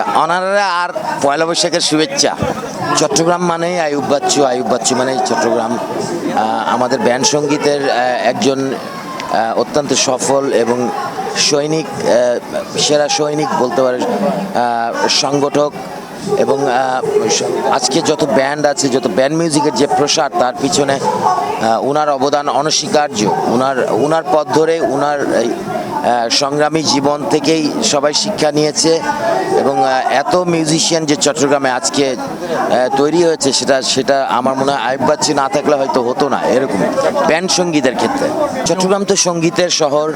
আচ্ছা অনারা আর পয়লা বৈশাখের শুভেচ্ছা। চট্টগ্রাম মানেই আয়ুব বাচ্চু আয়ুব বাচ্চু মানেই চট্টগ্রাম। আমাদের ব্যান্ড সঙ্গীতের একজন অত্যন্ত সফল এবং সৈনিক সেরা সৈনিক বলতে পারে সংগঠক এবং আজকে যত ব্যান্ড আছে, যত ব্যান্ড মিউজিকের যে প্রসার, তার পিছনে উনার অবদান অনস্বীকার্য। উনার উনার পথ ধরে এই, সংগ্রামী জীবন থেকেই সবাই শিক্ষা নিয়েছে এবং এত মিউজিশিয়ান যে চট্টগ্রামে আজকে তৈরি হয়েছে সেটা সেটা আমার মনে হয় আয়ুব বাচ্চি না থাকলে হয়তো হতো না এরকম। ব্যান্ড সঙ্গীতের ক্ষেত্রে। চট্টগ্রাম তো সঙ্গীতের শহর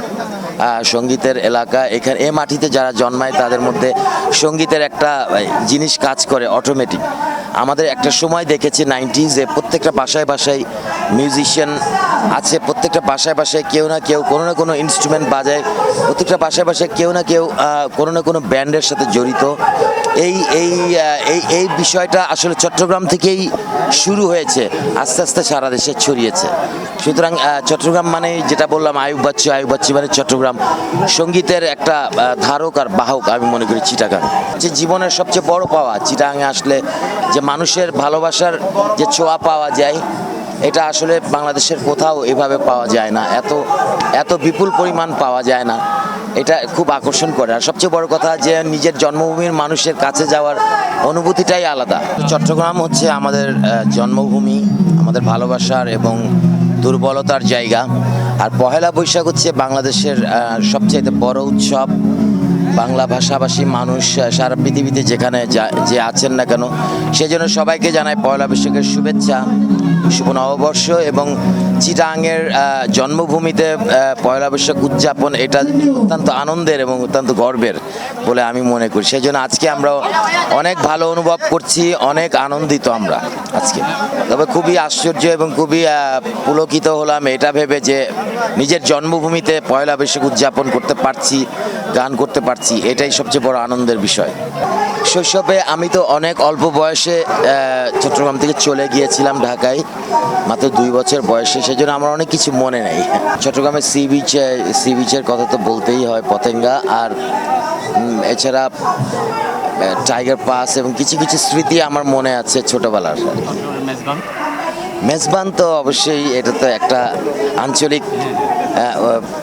সঙ্গীতের এলাকা। এখানে এ মাটিতে যারা জন্মায় তাদের মধ্যে সঙ্গীতের একটা জিনিস কাজ করে অটোমেটিক আমাদের একটা সময় দেখেছি নাইনটিজে প্রত্যেকটা বাসায় বাসায় মিউজিশিয়ান আছে প্রত্যেকটা বাসায় বাসায় কেউ না কেউ কোনো না কোনো ইনস্ট্রুমেন্ট বাজায়, প্রত্যেকটা বাসায় বাসায় কেউ না কেউ কোনো না কোনো ব্যান্ডের সাথে জড়িত। এই এই এই এই বিষয়টা আসলে চট্টগ্রাম থেকেই শুরু হয়েছে, আস্তে আস্তে সারা দেশে ছড়িয়েছে। সুতরাং চট্টগ্রাম মানে যেটা বললাম, আয়ুব বাচ্চি, আয়ুব বাচ্চু মানে চট্টগ্রাম। সঙ্গীতের একটা ধারক আর বাহক, আমি মনে করি চিটাগাং। যে জীবনের সবচেয়ে বড় পাওয়া, চিটাগাঙে আসলে যে মানুষের ভালোবাসার যে ছোঁয়া পাওয়া যায় এটা আসলে বাংলাদেশের কোথাও এভাবে পাওয়া যায় না। এত এত বিপুল পরিমাণ পাওয়া যায় না। এটা খুব আকর্ষণ করে। আর সবচেয়ে বড় কথা যে নিজের জন্মভূমির মানুষের কাছে যাওয়ার অনুভূতিটাই আলাদা। চট্টগ্রাম হচ্ছে আমাদের জন্মভূমি, আমাদের ভালোবাসার এবং দুর্বলতার জায়গা। আর পহেলা বৈশাখ হচ্ছে বাংলাদেশের সবচেয়ে বড় উৎসব। বাংলা ভাষাভাষী মানুষ সারা পৃথিবীতে যেখানে যে আছেন না কেন, সেজন্য সবাইকে জানায় পয়লা বৈশাখের শুভেচ্ছা। শুভ নববর্ষ এবং চিটাঙের জন্মভূমিতে পয়লা বৈশাখ উদযাপন এটা অত্যন্ত আনন্দের এবং অত্যন্ত গর্বের বলে আমি মনে করি। সেই জন্য আজকে আমরা অনেক ভালো অনুভব করছি, অনেক আনন্দিত আমরা আজকে। তবে খুবই আশ্চর্য এবং খুবই পুলকিত হলাম এটা ভেবে যে নিজের জন্মভূমিতে পয়লা বৈশাখ উদযাপন করতে পারছি, গান করতে পারছি, এটাই সবচেয়ে বড় আনন্দের বিষয়। শৈশবে আমি তো অনেক অল্প বয়সে চট্টগ্রাম থেকে চলে গিয়েছিলাম ঢাকায়, মাত্র দুই বছর বয়সে সেই জন্য আমার অনেক কিছু মনে নেই। চট্টগ্রামের সি বিচ সি বিচের কথা তো বলতেই হয়, পতেঙ্গা। আর এছাড়া টাইগার পাস এবং কিছু কিছু স্মৃতি আমার মনে আছে ছোটবেলার। মেজবান তো অবশ্যই এটা তো একটা আঞ্চলিক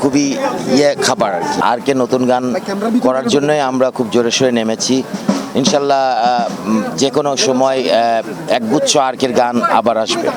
খুবই ইয়ে খাবার আর কি। আর কে নতুন গান করার জন্যই আমরা খুব জোরে সোরে নেমেছি। ইনশাল্লাহ যে কোনো সময় একগুচ্ছ আর্কের গান আবার আসবে।